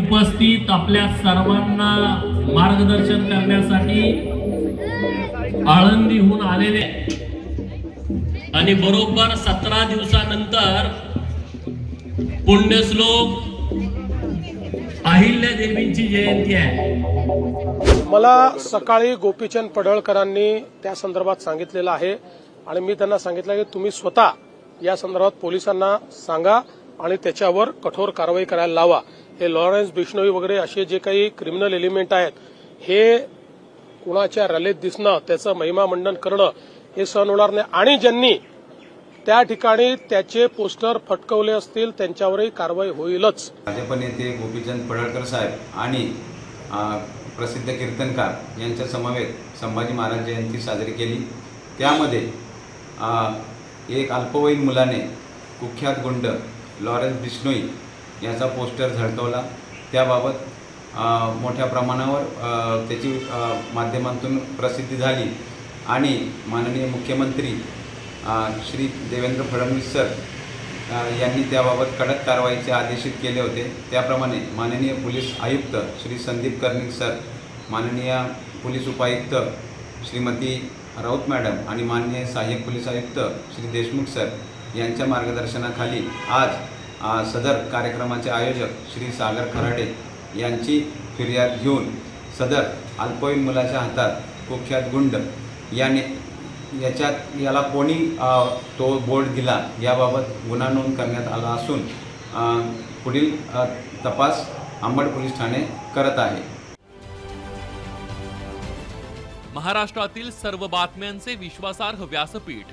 उपस्थित आपल्या सर्वांना मार्गदर्शन करण्यासाठी आळंदीहून आलेले. आणि बरोबर सतरा दिवसानंतर पुण्यश्लोक अहिल्या देवींची जयंती आहे. मला सकाळी गोपीचंद पडळकरांनी त्या संदर्भात सांगितलेलं आहे आणि मी त्यांना सांगितलं की तुम्ही स्वतः या संदर्भात पोलिसांना सांगा आणि त्याच्यावर कठोर कारवाई करायला लावा. हे लॉरेन्स बिश्नोई वगैरे असे जे काही क्रिमिनल एलिमेंट आहेत हे कुणाच्या रॅलीत दिसणं त्याचं महिमा मंडन करणं हे सहन होणार नाही. आणि ज्यांनी त्या ठिकाणी त्याचे पोस्टर फटकवले असतील त्यांच्यावरही कारवाई होईलच. भाजप नेते गोपीचंद पडळकर साहेब आणि प्रसिद्ध कीर्तनकार यांच्या समवेत संभाजी महाराज जयंती साजरी केली. त्यामध्ये एक अल्पवयीन मुलाने कुख्यात गुंड लॉरेन्स बिश्नोई याचा पोस्टर झळकवला. त्याबाबत मोठ्या प्रमाणावर त्याची माध्यमातून प्रसिद्धी झाली. आणि माननीय मुख्यमंत्री श्री देवेंद्र फडणवीस सर यांनी त्याबाबत कडक कारवाईचे आदेशित केले होते. त्याप्रमाणे माननीय पोलीस आयुक्त श्री संदीप कर्णिक सर माननीय पोलीस उपायुक्त श्रीमती राऊत मॅडम आणि माननीय सहाय्यक पोलीस आयुक्त श्री देशमुख सर यांच्या मार्गदर्शनाखाली आज सदर कार्यक्रमाचे आयोजक श्री सागर खराडे यांची फिर्याद घेऊन सदर अल्पवयीन मुलाच्या हातात कुख्यात गुंड याने याच्यात याला कोणी तो बोर्ड दिला याबाबत गुन्हा नोंद करण्यात आला असून पुढील तपास अंबड पोलीस ठाणे करत आहे. महाराष्ट्रातील सर्व बातम्यांचे विश्वासार्ह व्यासपीठ